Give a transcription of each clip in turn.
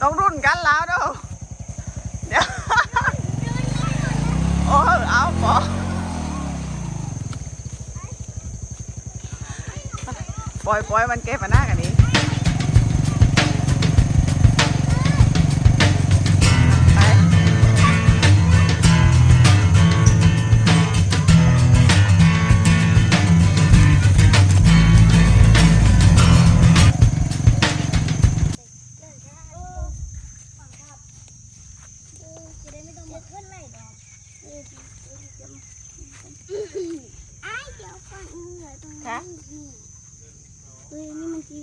ต้องรุ่นกันแล้วเด้อเดี๋ยวโอ้เอาปอปล่อยปล่อยมันเก็บมาหน้ากันนี้ ไอ้เดี๋ยวฟังเหนื่อยตรงนี้เฮ้ยนี่มันที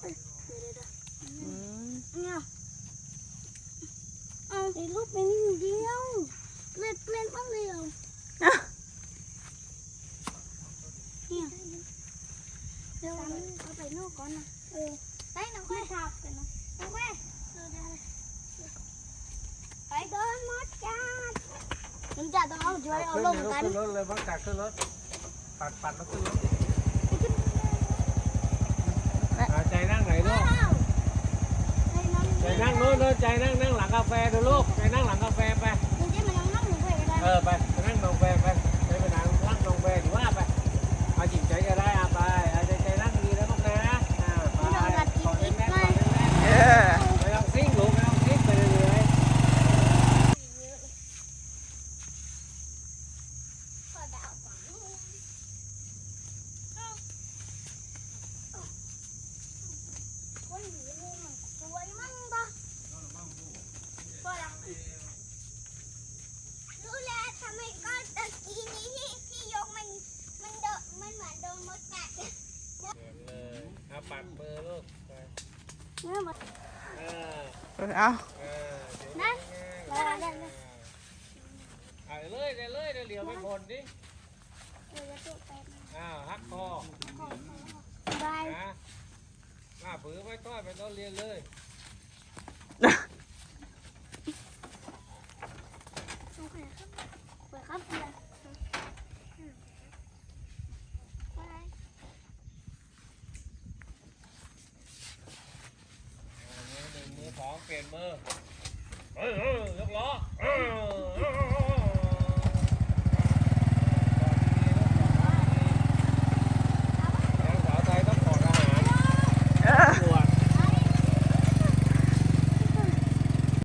เอ้ยเดี๋ยวเดี๋ มึงจะต้องเอาช่วยเอาลงกันขึ้นรถเลยบังกัดขึ้นรถปัดปัดแล้วขึ้นรถเอาใจนั่งไหนลูกให้น้องใจนั่งโน้นเลยใจนั่งนั่งหลังกาแฟดูลูกใจนั่งหลังกาแฟไปมึงจะมานั่งหนูไปก็ได้เออไปไปนั่งนองแฟไปไปไปนั่งนั่งนองแฟถือว่าไปเอาจิ๋มใจก็ได้อะไปเอาใจใจนั่งดีแล้วลูกนะอ่าไปขอแน่นๆขอแน่น เออ ๆไม่ต้องซิ่งลูกไม่ต้องซิ่งไปเรื่อย คนหนีนี่มันสวยมั่งปะฝรั่งรู้แล้วทำไมก็ตะกี้นี้ที่ที่ยกมันมันโดนมันเหมือนโดนมดกัดเนี่ย ๆเลยเอาปัดมือลูกเออเออเอาเออเดี๋ยวนั่นง่ายๆแล้วแล้วเอาเลยเลยเลยเดี๋ยวเลียวไปบนดิเดี๋ยวจะตัวแป๊บนึงอ้าวฮักคอบายนะหน้าผือไม่ต้อยไปต้นเรียนเลย เก่มอเฮ้ยเฮ้ยยกล้อ